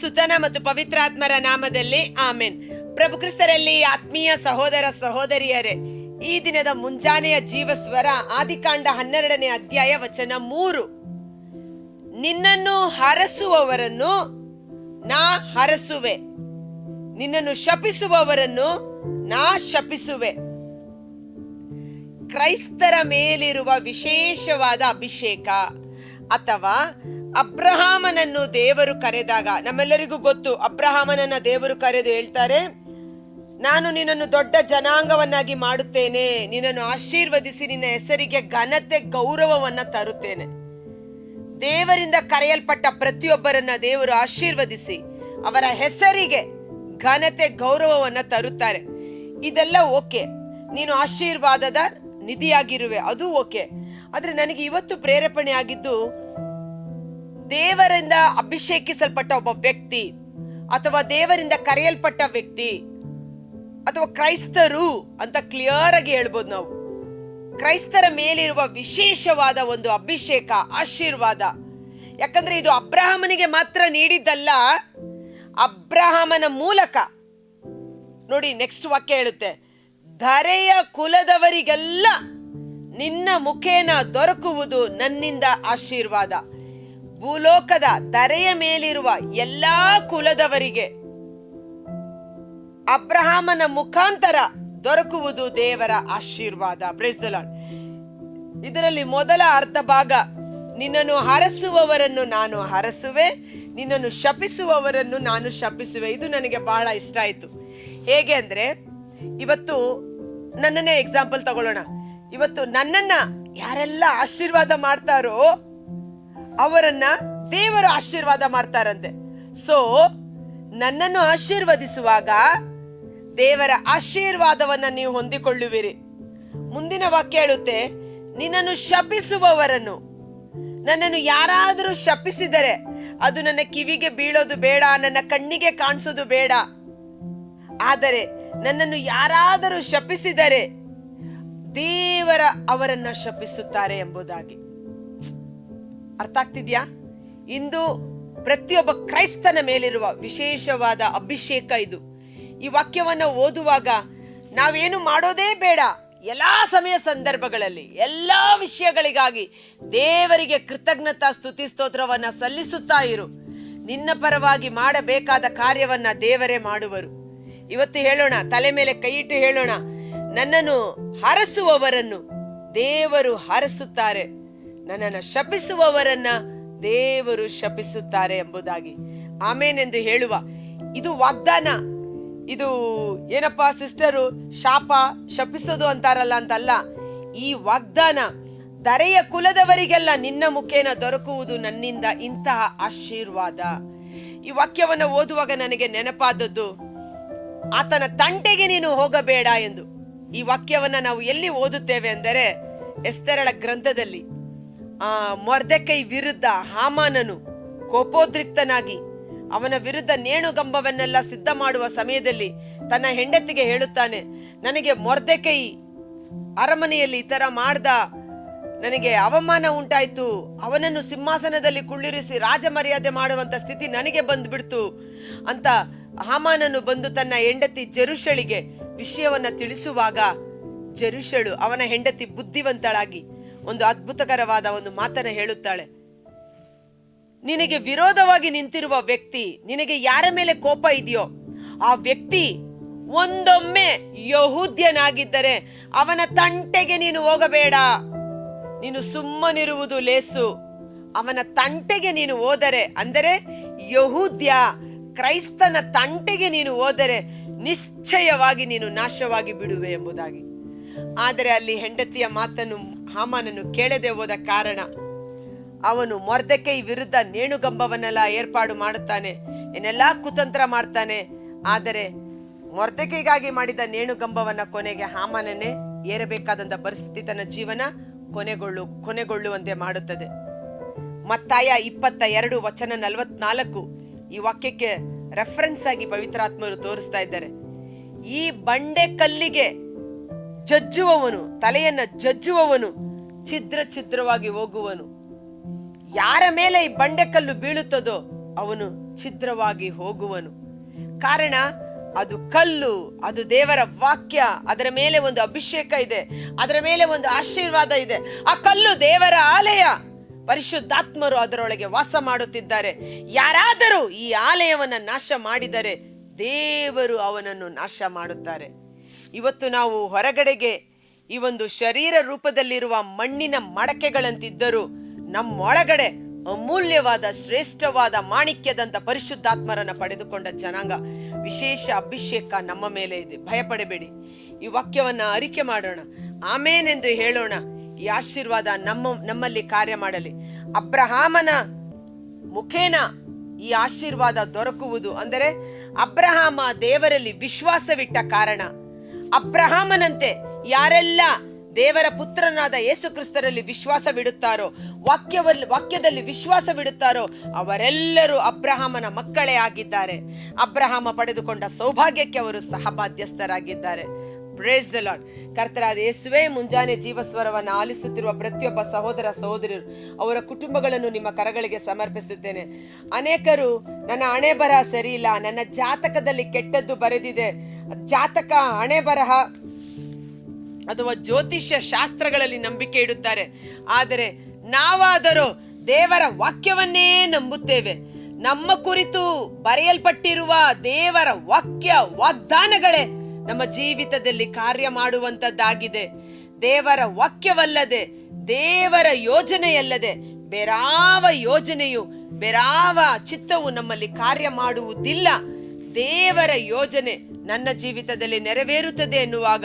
ಸುತನ ಮತ್ತು ಪವಿತ್ರಾತ್ಮರ ನಾಮದಲ್ಲಿ ಆಮೆನ್. ಪ್ರಭು ಕ್ರಿಸ್ತರಲ್ಲಿ ಆತ್ಮೀಯ ಸಹೋದರ ಸಹೋದರಿಯರೇ, ಈ ದಿನದ ಮುಂಜಾನೆಯ ಜೀವಸ್ವರ ಆದಿಕಾಂಡ ಹನ್ನೆರಡನೇ ಅಧ್ಯಾಯ ವಚನ ಮೂರು. ನಿನ್ನನ್ನು ಹರಸುವವರನ್ನು ನಾ ಹರಸುವೆ. ನಿನ್ನನ್ನು ಶಪಿಸುವವರನ್ನು ನಾ ಶಪಿಸುವೆ. ಕ್ರೈಸ್ತರ ಮೇಲಿರುವ ವಿಶೇಷವಾದ ಅಭಿಷೇಕ ಅಥವಾ ಅಬ್ರಹಾಮನನ್ನು ದೇವರು ಕರೆದಾಗ, ನಮ್ಮೆಲ್ಲರಿಗೂ ಗೊತ್ತು, ಅಬ್ರಹಾಮನನ್ನ ದೇವರು ಕರೆದು ಹೇಳ್ತಾರೆ, ನಾನು ನಿನ್ನನ್ನು ದೊಡ್ಡ ಜನಾಂಗವನ್ನಾಗಿ ಮಾಡುತ್ತೇನೆ. ನಿನ್ನನ್ನು ಆಶೀರ್ವದಿಸಿ, ನಿನ್ನ ಹೆಸರಿಗೆ ಘನತೆ, ಗೌರವವನ್ನ ತರುತ್ತೇನೆ. ದೇವರಿಂದ ಕರೆಯಲ್ಪಟ್ಟ ಪ್ರತಿಯೊಬ್ಬರನ್ನ ದೇವರು ಆಶೀರ್ವದಿಸಿ, ಅವರ ಹೆಸರಿಗೆ ಘನತೆ, ಗೌರವವನ್ನ ತರುತ್ತಾರೆ. ಇದೆಲ್ಲ ಓಕೆ. ನೀನು ಆಶೀರ್ವಾದದ ನಿಧಿಯಾಗಿರುವೆ. ಅದು ಓಕೆ. ಆದರೆ ನನಗೆ ಇವತ್ತು ಪ್ರೇರೇಪಣೆ ಆಗಿದ್ದು ದೇವರಿಂದ ಅಭಿಷೇಕಿಸಲ್ಪಟ್ಟ ಒಬ್ಬ ವ್ಯಕ್ತಿ ಅಥವಾ ದೇವರಿಂದ ಕರೆಯಲ್ಪಟ್ಟ ವ್ಯಕ್ತಿ ಅಥವಾ ಕ್ರೈಸ್ತರು ಅಂತ ಕ್ಲಿಯರ್ ಆಗಿ ಹೇಳ್ಬೋದು ನಾವು. ಕ್ರೈಸ್ತರ ಮೇಲಿರುವ ವಿಶೇಷವಾದ ಒಂದು ಅಭಿಷೇಕ, ಆಶೀರ್ವಾದ. ಯಾಕಂದ್ರೆ ಇದು ಅಬ್ರಹಾಮನಿಗೆ ಮಾತ್ರ ನೀಡಿದ್ದಲ್ಲ, ಅಬ್ರಹಾಮನ ಮೂಲಕ. ನೋಡಿ ನೆಕ್ಸ್ಟ್ ವಾಕ್ಯ ಹೇಳುತ್ತೆ. ಧರೆಯ ಕುಲದವರಿಗೆಲ್ಲ ನಿನ್ನ ಮುಖೇನ ದೊರಕುವುದು ನನ್ನಿಂದ ಆಶೀರ್ವಾದ. ಭೂಲೋಕದ ತರೆಯ ಮೇಲಿರುವ ಎಲ್ಲಾ ಕುಲದವರಿಗೆ ಅಬ್ರಹಾಮನ ಮುಖಾಂತರ ದೊರಕುವುದು ದೇವರ ಆಶೀರ್ವಾದ. ಲಾರ್ಡ್ ಇದರಲ್ಲಿ ಮೊದಲ ಅರ್ಧ ಭಾಗ, ನಿನ್ನನ್ನು ಹರಸುವವರನ್ನು ನಾನು ಹರಸುವೆ, ನಿನ್ನನ್ನು ಶಪಿಸುವವರನ್ನು ನಾನು ಶಪಿಸುವೆ. ಇದು ನನಗೆ ಬಹಳ ಇಷ್ಟ ಆಯಿತು. ಹೇಗೆ ಅಂದರೆ, ಇವತ್ತು ನನ್ನನ್ನೇ ಎಕ್ಸಾಂಪಲ್ ತಗೊಳ್ಳೋಣ. ಇವತ್ತು ನನ್ನನ್ನ ಯಾರೆಲ್ಲ ಆಶೀರ್ವಾದ ಮಾಡ್ತಾರೋ ಅವರನ್ನ ದೇವರು ಆಶೀರ್ವಾದ ಮಾಡ್ತಾರಂತೆ. ಸೊ ನನ್ನನ್ನು ಆಶೀರ್ವದಿಸುವಾಗ ದೇವರ ಆಶೀರ್ವಾದವನ್ನ ನೀವು ಹೊಂದಿಕೊಳ್ಳುವಿರಿ. ಮುಂದಿನ ವಾಕ್ಯ ಹೇಳುತ್ತೆ, ನಿನ್ನನ್ನು ಶಪಿಸುವವರನ್ನು. ನನ್ನನ್ನು ಯಾರಾದರೂ ಶಪಿಸಿದರೆ ಅದು ನನ್ನ ಕಿವಿಗೆ ಬೀಳೋದು ಬೇಡ, ನನ್ನ ಕಣ್ಣಿಗೆ ಕಾಣಿಸೋದು ಬೇಡ. ಆದರೆ ನನ್ನನ್ನು ಯಾರಾದರೂ ಶಪಿಸಿದರೆ ದೇವರ ಅವರನ್ನು ಶಪಿಸುತ್ತಾರೆ ಎಂಬುದಾಗಿ. ಅರ್ಥ ಆಗ್ತಿದ್ಯಾ ಇಂದು ಪ್ರತಿಯೊಬ್ಬ ಕ್ರೈಸ್ತನ ಮೇಲಿರುವ ವಿಶೇಷವಾದ ಅಭಿಷೇಕ ಇದು. ಈ ವಾಕ್ಯವನ್ನು ಓದುವಾಗ ನಾವೇನು ಮಾಡೋದೇ ಬೇಡ. ಎಲ್ಲ ಸಮಯ ಸಂದರ್ಭಗಳಲ್ಲಿ, ಎಲ್ಲ ವಿಷಯಗಳಿಗಾಗಿ ದೇವರಿಗೆ ಕೃತಜ್ಞತಾ ಸ್ತುತಿ ಸ್ತೋತ್ರವನ್ನು ಸಲ್ಲಿಸುತ್ತಾ ಇರು. ನಿನ್ನ ಪರವಾಗಿ ಮಾಡಬೇಕಾದ ಕಾರ್ಯವನ್ನು ದೇವರೇ ಮಾಡುವರು. ಇವತ್ತು ಹೇಳೋಣ, ತಲೆ ಮೇಲೆ ಕೈ ಇಟ್ಟು ಹೇಳೋಣ. ನನ್ನನ್ನು ಹರಸುವವರನ್ನು ದೇವರು ಹರಸುತ್ತಾರೆ. ನನ್ನನ್ನು ಶಪಿಸುವವರನ್ನ ದೇವರು ಶಪಿಸುತ್ತಾರೆ ಎಂಬುದಾಗಿ. ಆಮೇನೆಂದು ಹೇಳುವ. ಇದು ವಾಗ್ದಾನ. ಇದು ಏನಪ್ಪ ಸಿಸ್ಟರು, ಶಾಪ ಶಪಿಸೋದು ಅಂತಾರಲ್ಲ ಅಂತಲ್ಲ. ಈ ವಾಗ್ದಾನ ದರೆಯ ಕುಲದವರಿಗೆಲ್ಲ ನಿನ್ನ ಮುಖೇನ ದೊರಕುವುದು ನನ್ನಿಂದ ಇಂತಹ ಆಶೀರ್ವಾದ. ಈ ವಾಕ್ಯವನ್ನು ಓದುವಾಗ ನನಗೆ ನೆನಪಾದದ್ದು, ಆತನ ತಂಟೆಗೆ ನೀನು ಹೋಗಬೇಡ ಎಂದು. ಈ ವಾಕ್ಯವನ್ನು ನಾವು ಎಲ್ಲಿ ಓದುತ್ತೇವೆ ಅಂದರೆ ಎಸ್ತೆರಳ ಗ್ರಂಥದಲ್ಲಿ. ಆ ಮೊರ್ದೆಕೈ ವಿರುದ್ಧ ಹಾಮಾನನು ಕೋಪೋದ್ರಿಕ್ತನಾಗಿ ಅವನ ವಿರುದ್ಧ ನೇಣುಗಂಬವನ್ನೆಲ್ಲ ಸಿದ್ಧ ಮಾಡುವ ಸಮಯದಲ್ಲಿ ತನ್ನ ಹೆಂಡತಿಗೆ ಹೇಳುತ್ತಾನೆ, ನನಗೆ ಮೊರ್ದೆಕೈ ಅರಮನೆಯಲ್ಲಿ ಈ ತರ ಮಾಡ್ದ. ನನಗೆ ಅವಮಾನ ಉಂಟಾಯಿತು. ಅವನನ್ನು ಸಿಂಹಾಸನದಲ್ಲಿ ಕುಳ್ಳಿರಿಸಿ ರಾಜ ಮರ್ಯಾದೆ ಮಾಡುವಂತ ಸ್ಥಿತಿ ನನಗೆ ಬಂದ್ಬಿಡ್ತು ಅಂತ ಹಾಮಾನನು ಬಂದು ತನ್ನ ಹೆಂಡತಿ ಜರುಷಳಿಗೆ ವಿಷಯವನ್ನ ತಿಳಿಸುವಾಗ ಜರುಷಳು ಅವನ ಹೆಂಡತಿ ಬುದ್ಧಿವಂತಳಾಗಿ ಒಂದು ಅದ್ಭುತಕರವಾದ ಒಂದು ಮಾತನ್ನ ಹೇಳುತ್ತಾಳೆ. ನಿನಗೆ ವಿರೋಧವಾಗಿ ನಿಂತಿರುವ ವ್ಯಕ್ತಿ, ನಿನಗೆ ಯಾರ ಮೇಲೆ ಕೋಪ ಇದೆಯೋ, ಆ ವ್ಯಕ್ತಿ ಒಂದೊಮ್ಮೆ ಯಹೂದ್ಯನಾಗಿದ್ದರೆ ಅವನ ತಂಟೆಗೆ ನೀನು ಹೋಗಬೇಡ. ನೀನು ಸುಮ್ಮನಿರುವುದು ಲೇಸು. ಅವನ ತಂಟೆಗೆ ನೀನು ಹೋದರೆ, ಅಂದರೆ ಯಹೂದ್ಯ ಕ್ರೈಸ್ತನ ತಂಟೆಗೆ ನೀನು ಹೋದರೆ ನಿಶ್ಚಯವಾಗಿ ನೀನು ನಾಶವಾಗಿ ಬಿಡುವೆ ಎಂಬುದಾಗಿ. ಆದರೆ ಅಲ್ಲಿ ಹೆಂಡತಿಯ ಮಾತನ್ನು ಹಾಮಾನನ್ನು ಕೇಳದೆ ಹೋದ ಕಾರಣ ಅವನು ಮೊರ್ದಕೈ ವಿರುದ್ಧ ನೇಣುಗಂಬವನ್ನೆಲ್ಲ ಏರ್ಪಾಡು ಮಾಡುತ್ತಾನೆ ಏನೆಲ್ಲ ಕುತಂತ್ರ ಮಾಡ್ತಾನೆ. ಆದರೆ ಮೊರ್ದಕೈಗಾಗಿ ಮಾಡಿದ ನೇಣುಗಂಬವನ್ನ ಕೊನೆಗೆ ಹಾಮನನ್ನೇ ಏರಬೇಕಾದಂತ ಪರಿಸ್ಥಿತಿ ತನ್ನ ಜೀವನ ಕೊನೆಗೊಳ್ಳು, ಕೊನೆಗೊಳ್ಳುವಂತೆ ಮಾಡುತ್ತದೆ. ಮತ್ತಾಯ ಇಪ್ಪತ್ತ ಎರಡು ವಚನ ನಲವತ್ನಾಲ್ಕು ಈ ವಾಕ್ಯಕ್ಕೆ ರೆಫರೆನ್ಸ್ ಆಗಿ ಪವಿತ್ರಾತ್ಮರು ತೋರಿಸ್ತಾ ಇದ್ದಾರೆ. ಈ ಬಂಡೆ ಕಲ್ಲಿಗೆ ಜಜ್ಜುವವನು, ತಲೆಯನ್ನ ಜಜ್ಜುವವನು ಛಿದ್ರ ಛಿದ್ರವಾಗಿ ಹೋಗುವನು. ಯಾರ ಮೇಲೆ ಈ ಬಂಡೆಕಲ್ಲು ಬೀಳುತ್ತದೋ ಅವನು ಛಿದ್ರವಾಗಿ ಹೋಗುವನು. ಕಾರಣ, ಅದು ಕಲ್ಲು, ಅದು ದೇವರ ವಾಕ್ಯ, ಅದರ ಮೇಲೆ ಒಂದು ಅಭಿಷೇಕ ಇದೆ, ಅದರ ಮೇಲೆ ಒಂದು ಆಶೀರ್ವಾದ ಇದೆ. ಆ ಕಲ್ಲು ದೇವರ ಆಲಯ. ಪರಿಶುದ್ಧಾತ್ಮರು ಅದರೊಳಗೆ ವಾಸ ಮಾಡುತ್ತಿದ್ದಾರೆ. ಯಾರಾದರೂ ಈ ಆಲಯವನ್ನು ನಾಶ ಮಾಡಿದರೆ ದೇವರು ಅವನನ್ನು ನಾಶ ಮಾಡುತ್ತಾರೆ. ಇವತ್ತು ನಾವು ಹೊರಗಡೆಗೆ ಈ ಒಂದು ಶರೀರ ರೂಪದಲ್ಲಿರುವ ಮಣ್ಣಿನ ಮಡಕೆಗಳಂತಿದ್ದರೂ ನಮ್ಮೊಳಗಡೆ ಅಮೂಲ್ಯವಾದ, ಶ್ರೇಷ್ಠವಾದ ಮಾಣಿಕ್ಯದಂತ ಪರಿಶುದ್ಧಾತ್ಮರನ್ನ ಪಡೆದುಕೊಂಡ ಜನಾಂಗ ವಿಶೇಷ ಅಭಿಷೇಕ ನಮ್ಮ ಮೇಲೆ ಇದೆ. ಭಯಪಡಬೇಡಿ. ಈ ವಾಕ್ಯವನ್ನ ಅರಿಕೆ ಮಾಡೋಣ. ಆಮೇನೆಂದು ಹೇಳೋಣ. ಈ ಆಶೀರ್ವಾದ ನಮ್ಮ, ನಮ್ಮಲ್ಲಿ ಕಾರ್ಯ ಮಾಡಲಿ. ಅಬ್ರಹಾಮನ ಮುಖೇನ ಈ ಆಶೀರ್ವಾದ ದೊರಕುವುದು ಅಂದರೆ ಅಬ್ರಹಾಮ ದೇವರಲ್ಲಿ ವಿಶ್ವಾಸವಿಟ್ಟ ಕಾರಣ. ಅಬ್ರಹಾಮನಂತೆ ಯಾರೆಲ್ಲ ದೇವರ ಪುತ್ರನಾದ ಯೇಸು ಕ್ರಿಸ್ತರಲ್ಲಿ ವಿಶ್ವಾಸವಿಡುತ್ತಾರೋ ವಾಕ್ಯವಲ್ಲಿ ವಾಕ್ಯದಲ್ಲಿ ವಿಶ್ವಾಸವಿಡುತ್ತಾರೋ ಅವರೆಲ್ಲರೂ ಅಬ್ರಹಾಮನ ಮಕ್ಕಳೇ ಆಗಿದ್ದಾರೆ. ಅಬ್ರಹಾಮ ಪಡೆದುಕೊಂಡ ಸೌಭಾಗ್ಯಕ್ಕೆ ಅವರು ಸಹಬಾಧ್ಯಸ್ಥರಾಗಿದ್ದಾರೆ. ಪ್ರೇಸ್ ದ ಲಾಡ್ ಕರ್ತರಾದ ಯೇಸುವೆ, ಮುಂಜಾನೆ ಜೀವಸ್ವರವನ್ನು ಆಲಿಸುತ್ತಿರುವ ಪ್ರತಿಯೊಬ್ಬ ಸಹೋದರ ಸಹೋದರರು, ಅವರ ಕುಟುಂಬಗಳನ್ನು ನಿಮ್ಮ ಕರಗಳಿಗೆ ಸಮರ್ಪಿಸುತ್ತೇನೆ. ಅನೇಕರು, ನನ್ನ ಹಣೆ ಬರಹ ಸರಿ ಇಲ್ಲ ನನ್ನ ಜಾತಕದಲ್ಲಿ ಕೆಟ್ಟದ್ದು ಬರೆದಿದೆ, ಜಾತಕ ಹಣೆ ಬರಹ ಅಥವಾ ಜ್ಯೋತಿಷ್ಯ ಶಾಸ್ತ್ರಗಳಲ್ಲಿ ನಂಬಿಕೆ ಇಡುತ್ತಾರೆ. ಆದರೆ ನಾವಾದರೂ ದೇವರ ವಾಕ್ಯವನ್ನೇ ನಂಬುತ್ತೇವೆ. ನಮ್ಮ ಕುರಿತು ಬರೆಯಲ್ಪಟ್ಟಿರುವ ದೇವರ ವಾಕ್ಯ ವಾಗ್ದಾನಗಳೇ ನಮ್ಮ ಜೀವಿತದಲ್ಲಿ ಕಾರ್ಯ ಮಾಡುವಂತದ್ದಾಗಿದೆ ದೇವರ ವಾಕ್ಯವಲ್ಲದೆ, ದೇವರ ಯೋಜನೆಯಲ್ಲದೆ, ಬೇರಾವ ಯೋಜನೆಯು, ಬೇರಾವ ಚಿತ್ತವು ನಮ್ಮಲ್ಲಿ ಕಾರ್ಯ ಮಾಡುವುದಿಲ್ಲ. ದೇವರ ಯೋಜನೆ ನನ್ನ ಜೀವಿತದಲ್ಲಿ ನೆರವೇರುತ್ತದೆ ಎನ್ನುವಾಗ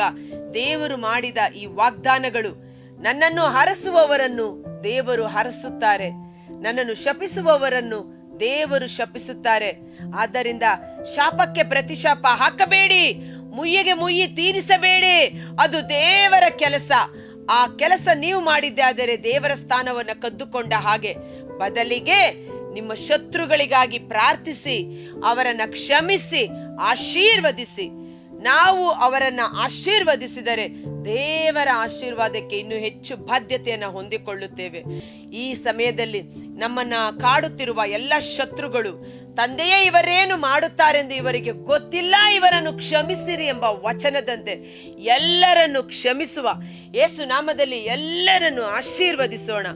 ದೇವರು ಮಾಡಿದ ಈ ವಾಗ್ದಾನಗಳು ನನ್ನನ್ನು ಹರಸುವವರನ್ನು ದೇವರು ಹರಸುತ್ತಾರೆ. ನನ್ನನ್ನು ಶಪಿಸುವವರನ್ನು ದೇವರು ಶಪಿಸುತ್ತಾರೆ. ಆದ್ದರಿಂದ ಶಾಪಕ್ಕೆ ಪ್ರತಿಶಾಪ ಹಾಕಬೇಡಿ. ಮುಯ್ಯಿಗೆ ಮುಯ್ಯಿ ತೀರಿಸಬೇಡಿ. ಅದು ದೇವರ ಕೆಲಸ. ಆ ಕೆಲಸ ನೀವು ಮಾಡಿದ್ದೆ ಆದರೆ ದೇವರ ಸ್ಥಾನವನ್ನು ಕದ್ದುಕೊಂಡ ಹಾಗೆ ಬದಲಿಗೆ ನಿಮ್ಮ ಶತ್ರುಗಳಿಗಾಗಿ ಪ್ರಾರ್ಥಿಸಿ, ಅವರನ್ನು ಕ್ಷಮಿಸಿ, ಆಶೀರ್ವದಿಸಿ ನಾವು ಅವರನ್ನು ಆಶೀರ್ವದಿಸಿದರೆ ದೇವರ ಆಶೀರ್ವಾದಕ್ಕೆ ಇನ್ನು ಹೆಚ್ಚು ಬಾಧ್ಯತೆಯನ್ನು ಹೊಂದಿಕೊಳ್ಳುತ್ತೇವೆ. ಈ ಸಮಯದಲ್ಲಿ ನಮ್ಮನ್ನು ಕಾಡುತ್ತಿರುವ ಎಲ್ಲ ಶತ್ರುಗಳು ತಂದೆಯೇ ಇವರೇನು ಮಾಡುತ್ತಾರೆಂದು ಇವರಿಗೆ ಗೊತ್ತಿಲ್ಲ, ಇವರನ್ನು ಕ್ಷಮಿಸಿರಿ ಎಂಬ ವಚನದಂತೆ ಎಲ್ಲರನ್ನು ಕ್ಷಮಿಸುವ ಯೇಸು ನಾಮದಲ್ಲಿ ಎಲ್ಲರನ್ನು ಆಶೀರ್ವದಿಸೋಣ.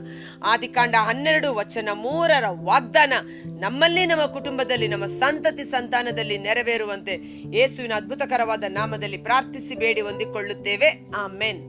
ಆದಿಕಾಂಡ ಹನ್ನೆರಡು ವಚನ ಮೂರರ ವಾಗ್ದಾನ ನಮ್ಮಲ್ಲಿ, ನಮ್ಮ ಕುಟುಂಬದಲ್ಲಿ, ನಮ್ಮ ಸಂತತಿ ಸಂತಾನದಲ್ಲಿ ನೆರವೇರುವಂತೆ ಯೇಸುವಿನ ಅದ್ಭುತಕರವಾದ ನಾಮದಲ್ಲಿ ಪ್ರಾರ್ಥಿಸಿ, ಬೇಡಿ ಹೊಂದಿಕೊಳ್ಳುತ್ತೇವೆ. ಆಮೆನ್.